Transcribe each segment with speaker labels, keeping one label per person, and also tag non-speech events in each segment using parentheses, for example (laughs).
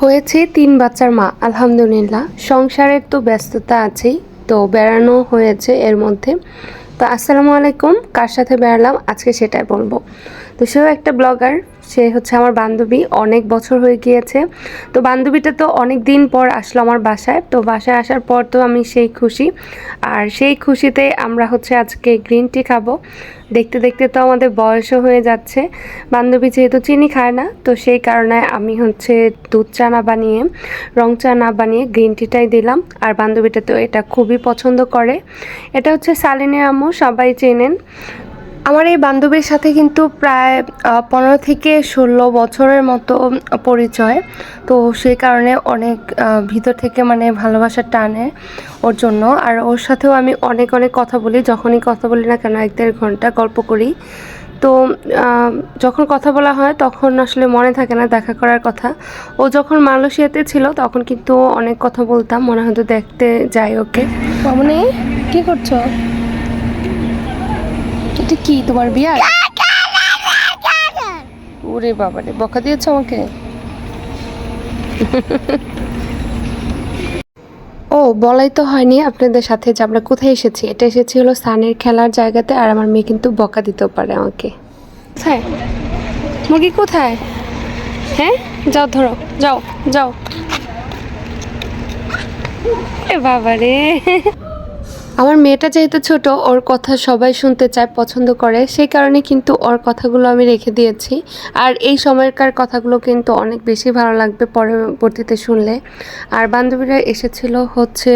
Speaker 1: হয়েছে তিন বাচ্চার মা, আলহামদুলিল্লাহ। সংসারের তো ব্যস্ততা আছেই, তো বেড়ানো হয়েছে এর মধ্যে। তো আসসালামু আলাইকুম, কার সাথে বেড়ালাম? আজকে সেটাই বলব। তো সেও একটা ব্লগার সে হচ্ছে আমার বান্ধবী, অনেক বছর হয়ে গিয়েছে। তো বান্ধবীটা তো অনেক দিন পর আসলো আমার বাসায়। তো বাসায় আসার পর তো আমি সেই খুশি। আর সেই খুশিতে আমরা হচ্ছে আজকে গ্রিন টি খাব। দেখতে দেখতে তো আমাদের বয়সও হয়ে যাচ্ছে। বান্ধবী যেহেতু চিনি খায় না, তো সেই কারণে আমি হচ্ছে দুধ চা না বানিয়ে, রং চা না বানিয়ে গ্রিন টিটাই দিলাম। আর বান্ধবীটা তো এটা খুবই পছন্দ করে। এটা হচ্ছে সালিনের আম্মু, সবাই চেনেন। আমার এই বান্ধবীর সাথে কিন্তু প্রায় পনেরো থেকে ষোলো বছরের মতো পরিচয়। তো সেই কারণে অনেক ভিতর থেকে মানে ভালোবাসা টানে ওর জন্য। আর ওর সাথেও আমি অনেক অনেক কথা বলি। যখনই কথা বলি না কেন, এক দেড় ঘণ্টা গল্প করি। তো যখন কথা বলা হয় তখন আসলে মনে থাকে না দেখা করার কথা। ও যখন মালয়েশিয়াতে ছিল তখন কিন্তু অনেক কথা বলতাম। মনে হতো দেখতে যাই ওকে। মামনি, কি করছ? কি তোমার বিয়ার? ওরে বাবা রে বকা দিয়েছ আমাকে? ও বলাই তো হয়নি আপনাদের সাথে যে আমরা কোথায় এসেছি। এটা এসেছি হলো সানের খেলার জায়গাতে আর আমার মেয়ে কিন্তু বকা দিতেও পারে আমাকে। কোথায়? মুরগি কোথায়? হ্যাঁ? যাও ধরো যাও যাও। এ বাবা রে আমার মেয়েটা যেহেতু ছোট, ওর কথা সবাই শুনতে চায়, পছন্দ করে, সেই কারণে কিন্তু ওর কথাগুলো আমি রেখে দিয়েছি। আর এই সময়কার কথাগুলো কিন্তু অনেক বেশি ভালো লাগবে পরবর্তীতে শুনলে। আর বান্ধবীরা এসেছিল হচ্ছে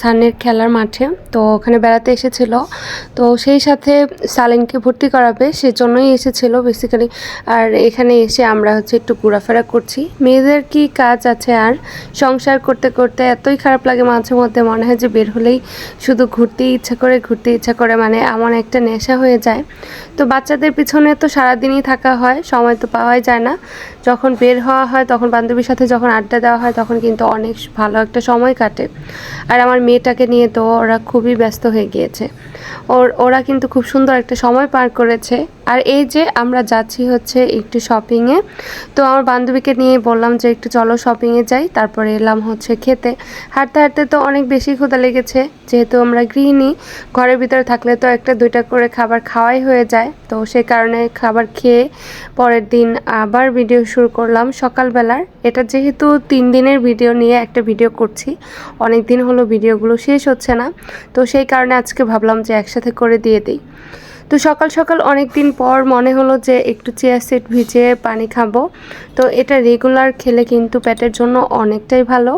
Speaker 1: সানের খেলার মাঠে, তো ওখানে বেড়াতে এসেছিল। তো সেই সাথে সালিনকে ভর্তি করাবে, সেজন্যই এসেছিল বেসিক্যালি আর এখানে এসে আমরা হচ্ছে একটু ঘোরাফেরা করছি। মেয়েদের কি কাজ আছে আর? সংসার করতে করতে এতই খারাপ লাগে মাঝে মধ্যে, মনে হয় যে বের হলেই শুধু ঘুরতে ইচ্ছা করে, ঘুরতে ইচ্ছা করে মানে এমন একটা নেশা হয়ে যায়। তো বাচ্চাদের পিছনে তো সারাদিনই থাকা হয়, সময় তো পাওয়াই যায় না। যখন বের হওয়া হয়, তখন বান্ধবীর সাথে যখন আড্ডা দেওয়া হয়, তখন কিন্তু অনেক ভালো একটা সময় কাটে। আর আমার মেয়েটাকে নিয়ে তো ওরা খুবই ব্যস্ত হয়ে গিয়েছে। ওর, ওরা কিন্তু খুব সুন্দর একটা সময় পার করেছে। আর এই যে আমরা যাচ্ছি হচ্ছে একটু শপিংয়ে তো আমার বান্ধবীকে নিয়ে বললাম যে একটু চলো শপিংয়ে যাই, তারপরে এলাম হচ্ছে খেতে। হাঁটতে হাঁটতে তো অনেক বেশি ক্ষুধা লেগেছে, যেহেতু আমরা গৃহিণী, ঘরের ভিতরে থাকলে তো একটা, দুইটা করে খাবার খাওয়াই হয়ে যায়। তো সেই কারণে খাবার খেয়ে পরের দিন আবার ভিডিও শুরু করলাম সকালবেলার। এটা যেহেতু তিন দিনের ভিডিও নিয়ে একটা ভিডিও করছি, অনেক দিন হলো ভিডিওগুলো শেষ হচ্ছে না। তো সেই কারণে আজকে ভাবলাম যে একসাথে করে দিয়ে দিই। তো সকাল সকাল অনেক দিন পর মনে হলো যে একটু চেয়ার সেট ভিজিয়ে পানি খাব। তো এটা রেগুলার খেলে কিন্তু পেটের জন্য অনেকটাই ভালো।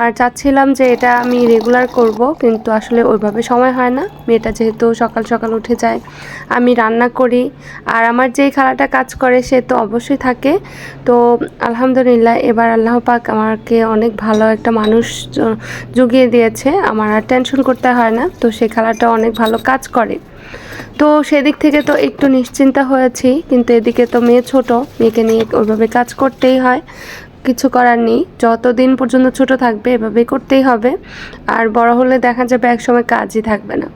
Speaker 1: আর চাচ্ছিলাম যে এটা আমি রেগুলার করব, কিন্তু আসলে ওইভাবে সময় হয় না। মেয়েটা যেহেতু সকাল সকাল উঠে যায়, আমি রান্না করি। আর আমার যেই খালাটা কাজ করে, সে তো অবশ্যই থাকে। তো আলহামদুলিল্লাহ, এবার আল্লাহ পাক আমাকে অনেক ভালো একটা মানুষ জুগিয়ে দিয়েছে। আমার আর টেনশন করতে হয় না। তো সেই খালাটা অনেক ভালো কাজ করে। তো সেদিক থেকে তো একটু নিশ্চিন্তা হয়েছি, কিন্তু এদিকে তো মেয়ে ছোট, মেয়েকে নিয়ে ওইভাবে কাজ করতেই হয়। কিছু করার নেই। যতদিন পর্যন্ত ছোট থাকবে, এভাবেই করতেই হবে। আর বড় হলে দেখা যাবে এক সময় কাজই থাকবে না।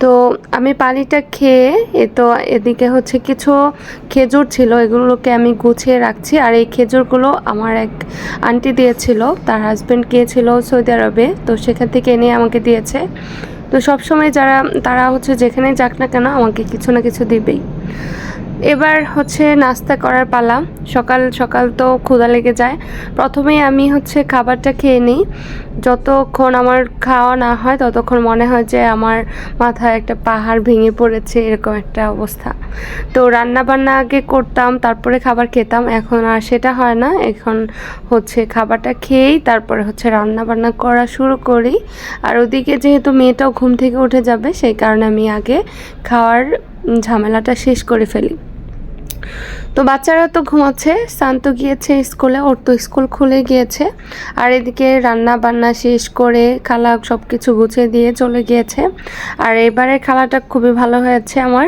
Speaker 1: তো আমি পানিটা খেয়ে, এ তো এদিকে হচ্ছে কিছু খেজুর ছিল, এগুলোকে আমি গুছিয়ে রাখছি। আর এই খেজুরগুলো আমার এক আন্টি দিয়েছিল, তার হাজব্যান্ড গিয়েছিল সৌদি আরবে। তো সেখান থেকে এনে আমাকে দিয়েছে। তো সবসময় যারা, তারা হচ্ছে যেখানে যাক না কেন, আমাকে কিছু না কিছু দিবেই। এবার হচ্ছে নাস্তা করার পালা। সকাল সকাল তো ক্ষুধা লেগে যায়। প্রথমেই আমি হচ্ছে খাবারটা খেয়ে নিই। যতক্ষণ আমার খাওয়া না হয়, ততক্ষণ মনে হয় যে আমার মাথায় একটা পাহাড় ভেঙে পড়েছে, এরকম একটা অবস্থা। তো রান্না বান্না আগে করতাম, তারপরে খাবার খেতাম। এখন আর সেটা হয় না। এখন হচ্ছে খাবারটা খেয়েই তারপরে হচ্ছে রান্না বান্না করা শুরু করি। আর ওদিকে যেহেতু মেয়েটাও ঘুম থেকে উঠে যাবে, সেই কারণে আমি আগে খাওয়ার ঝামেলাটা শেষ করে ফেলি। তো বাচ্চারা তো ঘুমাচ্ছে, শান্ত গিয়েছে স্কুলে ওর তো স্কুল খুলে গিয়েছে। আর এদিকে রান্না বান্না শেষ করে খালা সব কিছু গুছিয়ে দিয়ে চলে গিয়েছে। আর এবারে খালাটা খুবই ভালো হয়েছে আমার,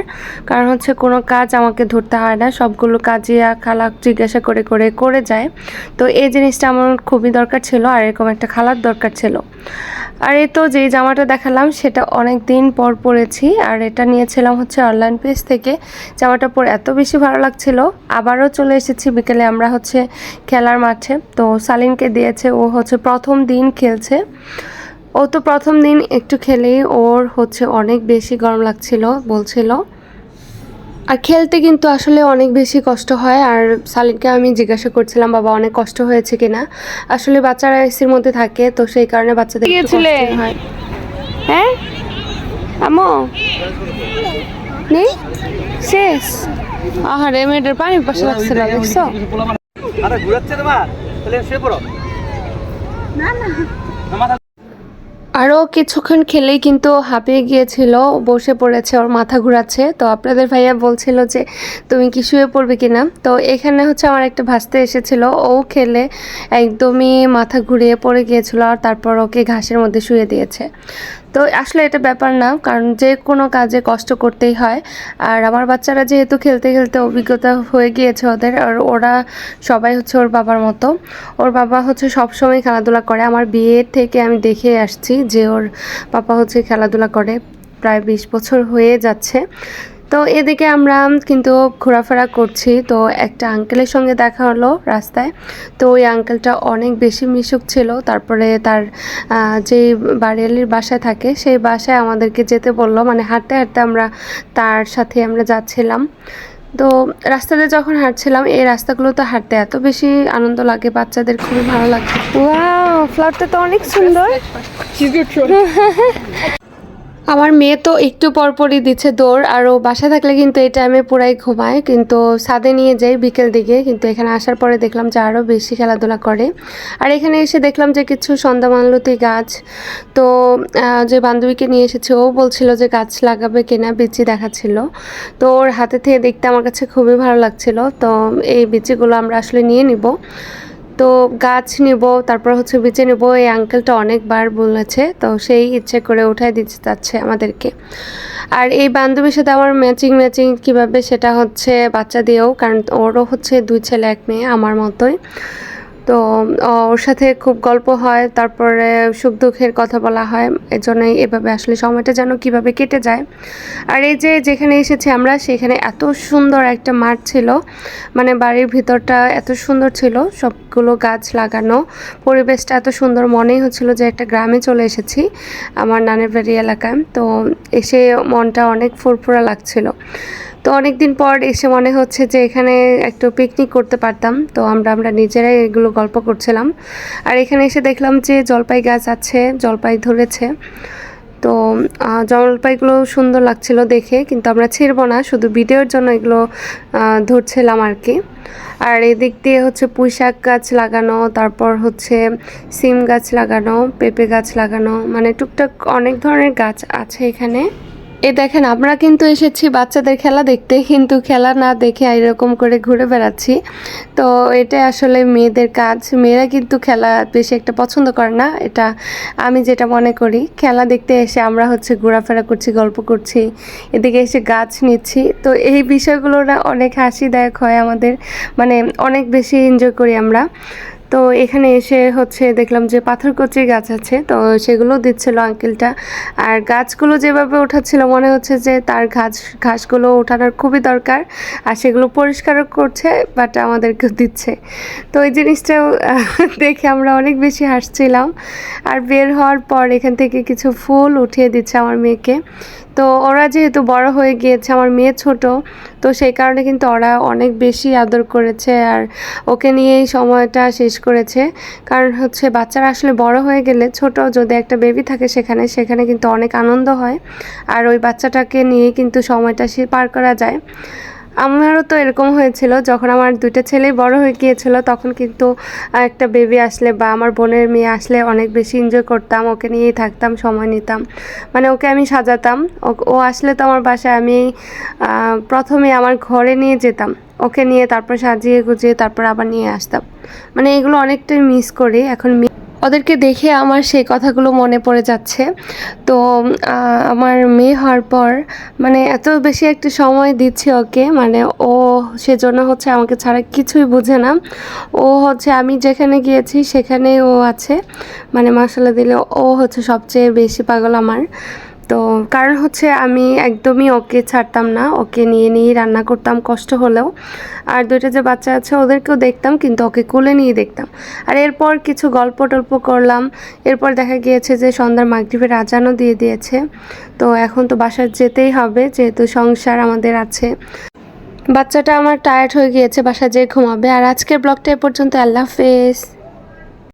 Speaker 1: কারণ হচ্ছে কোনো কাজ আমাকে ধরতে হয় না, সবগুলো কাজই খালা জিজ্ঞাসা করে করে করে যায়। তো এই জিনিসটা আমার খুবই দরকার ছিল, আর এরকম একটা খালার দরকার ছিল। আর এই তো যেই জামাটা দেখালাম, সেটা অনেক দিন পর পরেছি। আর এটা নিয়েছিলাম হচ্ছে অনলাইন পেজ থেকে। জামাটা পরে এত বেশি ভালো লাগছিল। আবারও চলে এসেছি বিকেলে আমরা হচ্ছে খেলার মাঠে। তো সালিনকে দিয়েছে, ও হচ্ছে প্রথম দিন খেলছে। ও তো প্রথম দিন একটু খেলেই ওর হচ্ছে অনেক বেশি গরম লাগছিল, বলছিল। আর খেলতে কিন্তু আসলে অনেক বেশি কষ্ট হয়। আর সালিনকে আমি জিজ্ঞাসা করছিলাম বাবা অনেক কষ্ট হয়েছে কিনা? আসলে বাচ্চারা এসির মধ্যে থাকে তো সেই কারণে বাচ্চাদের
Speaker 2: গিয়েছিলে?
Speaker 1: হয়। হ্যাঁ? আমো নেই? শেষ? আহারে মেয়েটার পানি পাশে লাগছিল দেখছ?
Speaker 3: আরে ঘুরাচ্ছে তোমার? তাহলে শুয়ে পড়ো।
Speaker 1: আরও কিছুক্ষণ খেলেই কিন্তু হাঁপিয়ে গিয়েছিল, বসে পড়েছে, ওর মাথা ঘোরাচ্ছে। তো আপনাদের ভাইয়া বলছিল যে, তুমি কি শুয়ে পড়বে কিনা? তো এখানে হচ্ছে আমার একটা ভাসতে এসেছিল, ও খেলে একদমই মাথা ঘুরিয়ে পড়ে গিয়েছিল আর তারপর ওকে ঘাসের মধ্যে শুয়ে দিয়েছে। তো আসলে এটা ব্যাপার না, কারণ যে কোনো কাজে কষ্ট করতেই হয়। আর আমার বাচ্চারা যেহেতু খেলতে খেলতে অভিজ্ঞতা হয়ে গিয়েছে ওদের, আর ওরা সবাই হচ্ছে ওর বাবার মতো। ওর বাবা হচ্ছে সবসময় খেলাধুলা করে। আমার বিয়ের থেকে আমি দেখে আসছি যে ওর পাপা হচ্ছে খেলাধুলা করে, প্রায় বিশ বছর হয়ে যাচ্ছে। তো এদিকে আমরা কিন্তু ঘোরাফেরা করছি। তো একটা আঙ্কেলের সঙ্গে দেখা হলো রাস্তায়। তো ওই আঙ্কেলটা অনেক বেশি মিশুক ছিল। তারপরে তার যেই বাড়িয়ালির বাসায় থাকে, সেই বাসায় আমাদেরকে যেতে বলল। মানে হাঁটতে হাঁটতে আমরা তার সাথে আমরা যাচ্ছিলাম। তো রাস্তাতে যখন হাঁটছিলাম, এই রাস্তাগুলো তো হাঁটতে এত বেশি আনন্দ লাগে, বাচ্চাদের খুবই ভালো লাগে। ওয়াও! ফ্লাওয়ারটা তো অনেক সুন্দর। আমার মেয়ে তো একটু পরপরই দিচ্ছে দৌড়, আর ও বাসা থাকলে কিন্তু এই টাইমে পুরাই ঘুমায়। কিন্তু ছাদে নিয়ে যাই বিকেল দিকে, কিন্তু এখানে আসার পরে দেখলাম যে আরও বেশি খেলাধুলা করে। আর এখানে এসে দেখলাম যে কিছু সন্ধ্যা মালতি গাছ। তো যে বান্ধবীকে নিয়ে এসেছে, ও বলছিল যে গাছ লাগাবে কিনা, বিচি দেখাচ্ছিল। তো ওর হাতে থেকে দেখতে আমার কাছে খুবই ভালো লাগছিল। তো এই বিচিগুলো আমরা আসলে নিয়ে নিব। তো গাছ নিব, তারপর হচ্ছে বেঁচে নেব। এই আঙ্কেলটা অনেকবার বলেছে, তো সেই ইচ্ছে করে উঠাই দিতে চাচ্ছে আমাদেরকে। আর এই বান্ধবীর সাথে আমার ম্যাচিং ম্যাচিং কীভাবে সেটা হচ্ছে বাচ্চা দিয়েও, কারণ ওরও হচ্ছে দুই ছেলে, এক মেয়ে, আমার মতোই। তো ওর সাথে খুব গল্প হয়, তারপরে সুখ দুঃখের কথা বলা হয়, এজন্যই এভাবে আসলে সময়টা যেন কীভাবে কেটে যায়। আর এই যে যেখানে এসেছি আমরা, সেখানে এত সুন্দর একটা মাঠ ছিল মানে বাড়ির ভিতরটা এত সুন্দর ছিল, সবগুলো গাছ লাগানো, পরিবেশটা এত সুন্দর মনেই হচ্ছিল যে একটা গ্রামে চলে এসেছি, আমার নানের বাড়ি এলাকায়। তো এসে মনটা অনেক ফুরফুরা লাগছিল। তো অনেক দিন পর এসে মনে হচ্ছে যে এখানে একটু পিকনিক করতে পারতাম। তো আমরা আমরা নিজেরাই এগুলো গল্প করছিলাম। আর এখানে এসে দেখলাম যে জলপাই গাছ আছে, জলপাই ধরেছে। তো জলপাইগুলো সুন্দর লাগছিল দেখে, কিন্তু আমরা ছিঁড়বো না, শুধু ভিডিওর জন্য এগুলো ধরছিলাম আর কি। আর এদিক দিয়ে হচ্ছে পুঁই শাক গাছ লাগানো, তারপর হচ্ছে সিম গাছ লাগানো, পেঁপে গাছ লাগানো মানে টুকটাক অনেক ধরনের গাছ আছে এখানে। এ দেখেন, আমরা কিন্তু এসেছি বাচ্চাদের খেলা দেখতে, কিন্তু খেলা না দেখে এরকম করে ঘুরে বেড়াচ্ছি। তো এটা আসলে মেয়েদের কাজ। মেয়েরা কিন্তু খেলা বেশি একটা পছন্দ করে না, এটা আমি যেটা মনে করি। খেলা দেখতে এসে আমরা হচ্ছে ঘোরাফেরা করছি, গল্প করছি, এদিকে এসে গাছ নিচ্ছি। তো এই বিষয়গুলো না অনেক হাসিদায়ক হয় আমাদের মানে অনেক বেশি এনজয় করি আমরা। তো এখানে এসে হচ্ছে দেখলাম যে পাথরকচি গাছ আছে, তো সেগুলো দিচ্ছিল আঙ্কেলটা। আর গাছগুলো যেভাবে ওঠাচ্ছিল, মনে হচ্ছে যে তার ঘাস, ঘাসগুলো ওঠানোর খুবই দরকার, আর সেগুলো পরিষ্কারও করছে বাট আমাদেরকেও দিচ্ছে। তো এই জিনিসটাও, (laughs) দেখে আমরা অনেক বেশি হাসছিলাম। আর বের হওয়ার পর এখান থেকে কিছু ফুল উঠিয়ে দিচ্ছে আমার মেয়েকে। তো ওরা যেহেতু বড় হয়ে গিয়েছে, আমার মেয়ে ছোট তো সেই কারণে কিন্তু ওরা অনেক বেশি আদর করেছে আর ওকে নিয়েই সময়টা শেষ করেছে। কারণ হচ্ছে বাচ্চারা আসলে বড় হয়ে গেলে ছোট যদি একটা বেবি থাকে সেখানে সেখানে কিন্তু অনেক আনন্দ হয়। আর ওই বাচ্চাটাকে নিয়ে কিন্তু সময়টা সে পার করা যায়। আমারও তো এরকম হয়েছিল, যখন আমার দুইটা ছেলেই বড় হয়ে গিয়েছিল, তখন কিন্তু একটা বেবি আসলে বা আমার বোনের মেয়ে আসলে অনেক বেশি এনজয় করতাম, ওকে নিয়েই থাকতাম, সময় নিতাম। মানে ওকে আমি সাজাতাম, ও- আসলে তো আমার বাসায় আমি প্রথমে আমার ঘরে নিয়ে যেতাম, ওকে নিয়ে তারপর সাজিয়ে গুজিয়ে তারপর আবার নিয়ে আসতাম। মানে এগুলো অনেকটাই মিস করি, এখন ওদেরকে দেখে আমার সেই কথাগুলো মনে পড়ে যাচ্ছে। তো আমার মেয়ে হওয়ার পর মানে এত বেশি একটা সময় দিচ্ছে ওকে মানে ও সেজন্য হচ্ছে আমাকে ছাড়া কিছুই বুঝে না। ও হচ্ছে, আমি যেখানে গিয়েছি সেখানে ও আছে। মানে মশলা দিলে ও হচ্ছে সবচেয়ে বেশি পাগল আমার। তো কারণ হচ্ছে আমি একদমই ওকে ছাড়তাম না, ওকে নিয়ে নিয়ে রান্না করতাম, কষ্ট হলেও। আর দুইটা যে বাচ্চা আছে, ওদেরকেও দেখতাম, কিন্তু ওকে কোলে নিয়ে দেখতাম। আর এরপর কিছু গল্প টল্প করলাম। এরপর দেখা গিয়েছে যে সন্ধ্যার মাগরীবের আজানও দিয়ে দিয়েছে। তো এখন তো বাসায় যেতেই হবে, যেহেতু সংসার আমাদের আছে। বাচ্চাটা আমার টায়ার্ড হয়ে গিয়েছে বাসা যেয়ে ঘুমাবে। আর আজকের ব্লগটা এ পর্যন্ত, আল্লাহ হাফেজ।